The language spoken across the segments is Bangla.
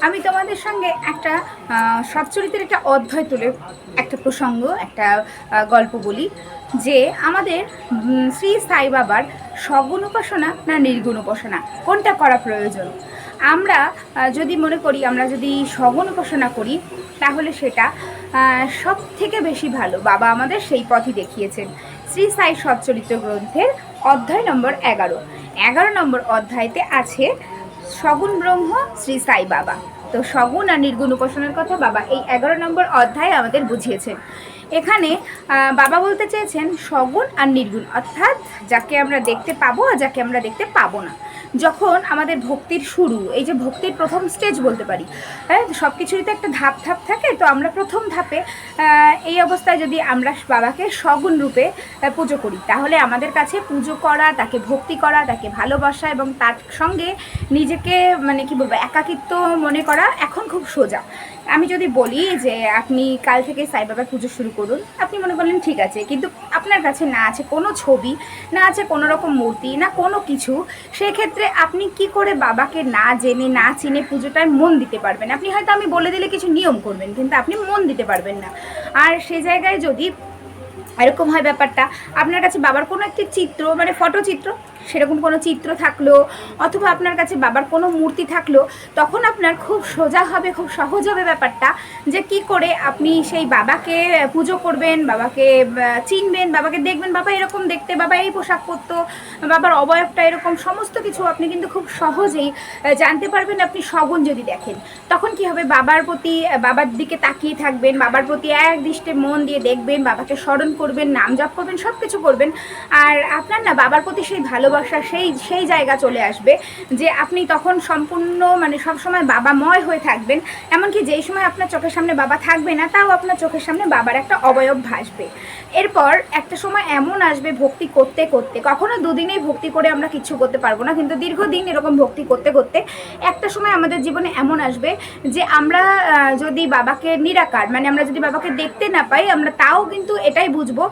আমি তোমাদের সঙ্গে একটা আহ, সচ্চরিত্রের একটা অধ্যায় তুলে একটা প্রসঙ্গ একটা গল্প বলি যে আমাদের শ্রী সাই বাবার সগুণ উপাসনা না নির্গুণ উপাসনা কোনটা করা প্রয়োজন? আমরা যদি মনে করি আমরা যদি সগুণ উপাসনা করি তাহলে সেটা সব থেকে বেশি ভালো। বাবা আমাদের সেই পথই দেখিয়েছেন। শ্রী সাই সচ্চরিত্র গ্রন্থের অধ্যায় নম্বর এগারো। এগারো নম্বর অধ্যায়তে আছে সগুণ ব্রহ্ম শ্রী সাই বাবা। তো সগুণ আর নির্গুণ উপাসনার কথা বাবা এই এগারো নম্বর অধ্যায় আমাদের বুঝিয়েছেন। এখানে বাবা বলতে চেয়েছেন সগুণ আর নির্গুণ। অর্থাৎ যাকে আমরা দেখতে পাবো আর যাকে আমরা দেখতে পাবো না। যখন আমাদের ভক্তির শুরু, এই যে ভক্তির প্রথম স্টেজ বলতে পারি হ্যাঁ সব কিছুরই তো একটা ধাপ ধাপ থাকে, তো আমরা প্রথম ধাপে এই অবস্থায় যদি আমরা বাবাকে সগুণ রূপে পুজো করি, তাহলে আমাদের কাছে পুজো করা, তাকে ভক্তি করা, তাকে ভালোবাসা এবং তার সঙ্গে নিজেকে মানে কি বলব, একাকিত্ব মনে করা এখন খুব সোজা। আমি যদি বলি যে আপনি কাল থেকে সাইবাবার পুজো শুরু করুন, আপনি মনে করলেন ঠিক আছে, কিন্তু আপনার কাছে না আছে কোনো ছবি, না আছে কোনো রকম মূর্তি, না কোনো কিছু, সেক্ষেত্রে আপনি কি করে বাবাকে না জেনে, না চিনে পুজোটায় মন দিতে পারবেন? আপনি হয়তো আমি বলে দিলে কিছু নিয়ম করবেন, কিন্তু আপনি মন দিতে পারবেন না। আর সে জায়গায় যদি এরকম হয় ব্যাপারটা। আপনার কাছে বাবার কোনো একটি চিত্র মানে ফটোচিত্র? সেরকম কোনো চিত্র থাকল? অথবা আপনার কাছে বাবার কোনো মূর্তি থাকল? তখন আপনার খুব সোজা হবে, খুব সহজ হবে ব্যাপারটা যে কি করে আপনি সেই বাবাকে পুজো করবেন, বাবাকে চিনবেন, বাবাকে দেখবেন, বাবা এরকম দেখতে, বাবা এই পোশাক পরতো, বাবার অবয়বটা এরকম, সমস্ত কিছু আপনি কিন্তু খুব সহজেই জানতে পারবেন, আপনি সগুণ যদি দেখেন। তখন কি হবে? বাবার প্রতি, বাবার দিকে তাকিয়ে থাকবেন, বাবার প্রতি এক দৃষ্টে মন দিয়ে দেখবেন, বাবাকে স্মরণ করবেন, নাম জপ করবেন সব কিছু করবেন। আর আপনার না বাবার প্রতি সেই ভালোবাসা, সেই সেই জায়গা চলে আসবে যে আপনি তখন সম্পূর্ণ মানে সবসময় বাবাময় হয়ে থাকবেন। এমনকি যেই সময় আপনার চোখের সামনে বাবা থাকবে না, তাও আপনার চোখের সামনে বাবার একটা অবয়ব ভাসবে। এরপর একটা সময় এমন আসবে ভক্তি করতে করতে। কখনো দুদিনেই ভক্তি করে আমরা কিছু করতে পারব না, কিন্তু দীর্ঘদিন এরকম ভক্তি করতে করতে একটা সময় আমাদের জীবনে এমন আসবে যে আমরা যদি বাবাকে নিরাকার মানে আমরা যদি বাবাকে দেখতে না পাই, আমরা তাও কিন্তু এটাই বুঝব আহ,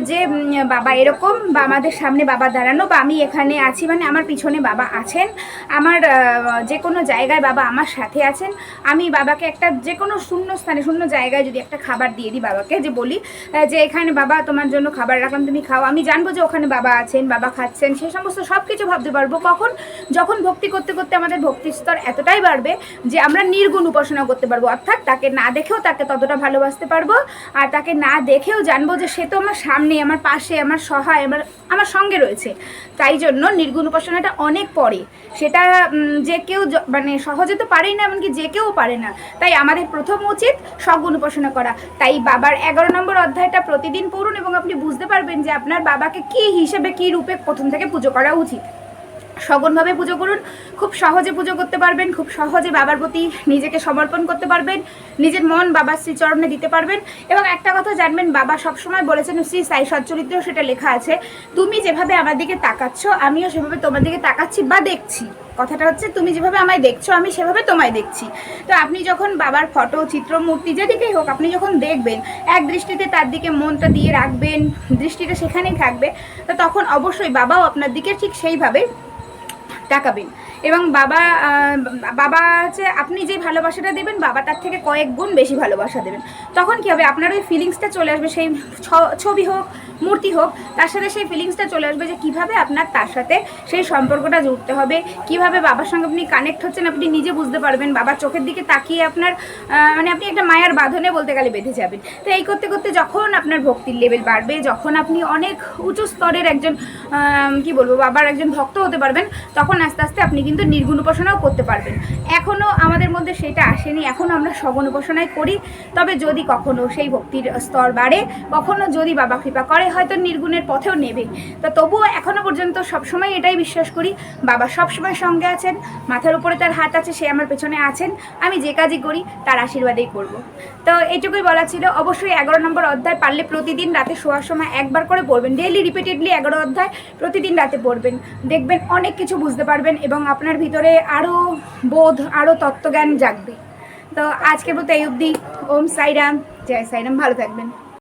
যে বাবা এরকম বা আমাদের সামনে বাবা দাঁড়ানো বা আমি এখানে আছি মানে আমার পিছনে বাবা আছেন আমার যে কোনো জায়গায় বাবা আমার সাথে আছেন আমি বাবাকে একটা যে কোনো শূন্য স্থানে শূন্য জায়গায় যদি একটা খাবার দিয়ে দিই বাবাকে যে বলি যে এখানে বাবা তোমার জন্য খাবার রাখলাম তুমি খাও আমি জানব যে ওখানে বাবা আছেন বাবা খাচ্ছেন সে সমস্ত সব কিছু ভাবতে পারব। কখন? যখন ভক্তি করতে করতে আমাদের ভক্তির স্তর এতটাই বাড়বে যে আমরা নির্গুণ উপাসনা করতে পারব অর্থাৎ তাকে না দেখেও তাকে ততটা ভালোবাসতে পারব আর তাকে না দেখেও জানব যে সে তো আমার সামনে আমার পাশে, আমার সহায়, আমার আমার সঙ্গে রয়েছে। তাই জন্য নির্গুণ উপাসনাটা অনেক পরে। সেটা যে কেউ মানে সহজে তো পারেই না, এমনকি যে কেউ পারে না। তাই আমাদের প্রথম উচিত সগুণ উপাসনা করা। তাই বাবার এগারো নম্বর অধ্যায়টা প্রতিদিন পড়ুন এবং আপনি বুঝতে পারবেন যে আপনার বাবাকে কি হিসেবে, কি রূপে প্রথম থেকে পুজো করা উচিত। সগুণভাবে পুজো করুন, খুব সহজে পুজো করতে পারবেন, খুব সহজে বাবার প্রতি নিজেকে সমর্পণ করতে পারবেন, নিজের মন বাবার শ্রীচরণে দিতে পারবেন। এবং একটা কথা জানবেন, বাবা সবসময় বলেছেন, শ্রী সাই সচ্চরিত্রেও সেটা লেখা আছে, তুমি যেভাবে আমার দিকে তাকাচ্ছ, আমিও সেভাবে তোমার দিকে তাকাচ্ছি বা দেখছি। কথাটা হচ্ছে, তুমি যেভাবে আমায় দেখছ, আমি সেভাবে তোমায় দেখছি। তো আপনি যখন বাবার ফটো, চিত্র, মূর্তি যেদিকেই হোক, আপনি যখন দেখবেন, এক দৃষ্টিতে তার দিকে মনটা দিয়ে রাখবেন, দৃষ্টিটা সেখানেই থাকবে, তো তখন অবশ্যই বাবাও আপনার দিকে ঠিক সেইভাবে তাকাবেন এবং বাবা বাবা হচ্ছে আপনি যে ভালোবাসাটা দেবেন, বাবা তার থেকে কয়েক গুণ বেশি ভালোবাসা দেবেন। তখন কি হবে? আপনার ওই ফিলিংসটা চলে আসবে। সেই ছবি হোক, মূর্তি হোক, তার সাথে সেই ফিলিংসটা চলে আসবে যে কীভাবে আপনার তার সাথে সেই সম্পর্কটা জুড়তে হবে। কীভাবে বাবার সঙ্গে আপনি কানেক্ট হচ্ছেন, আপনি নিজে বুঝতে পারবেন। বাবার চোখের দিকে তাকিয়ে আপনার মানে আপনি একটা মায়ার বাঁধনে বলতে গেলে বেঁধে যাবেন। তো এই করতে করতে যখন আপনার ভক্তির লেভেল বাড়বে, যখন আপনি অনেক উঁচু স্তরের একজন কি বলব, বাবার একজন ভক্ত হতে পারবেন, তখন আস্তে আস্তে আপনি কিন্তু নির্গুণ উপাসনাও করতে পারবেন। এখনও আমাদের মধ্যে সেটা আসেনি এখনও আমরা সগুণ উপাসনাই করি। তবে যদি কখনো সেই ভক্তির স্তর বাড়ে, কখনো যদি বাবা কৃপা করে, হয়তো নির্গুণের পথেও নেবে। তো তবুও এখনও পর্যন্ত সবসময় এটাই বিশ্বাস করি, বাবা সবসময় সঙ্গে আছেন, মাথার উপরে তার হাত আছে, সে আমার পেছনে আছেন, আমি যে কাজই করি, তার আশীর্বাদেই করব। তো এটুকুই বলা ছিল। অবশ্যই এগারো নম্বর অধ্যায় পারলে প্রতিদিন রাতে শোয়ার সময় একবার করে পড়বেন। ডেইলি রিপিটেডলি এগারো অধ্যায় প্রতিদিন রাতে পড়বেন। দেখবেন অনেক কিছু বুঝতে পারবেন। এবং আপনার ভিতরে আরও বোধ আরও তত্ত্বজ্ঞান জাগবে। তো আজকে বলতে এই অবধি। ওম সাইরাম। জয় সাইরাম। ভালো থাকবেন।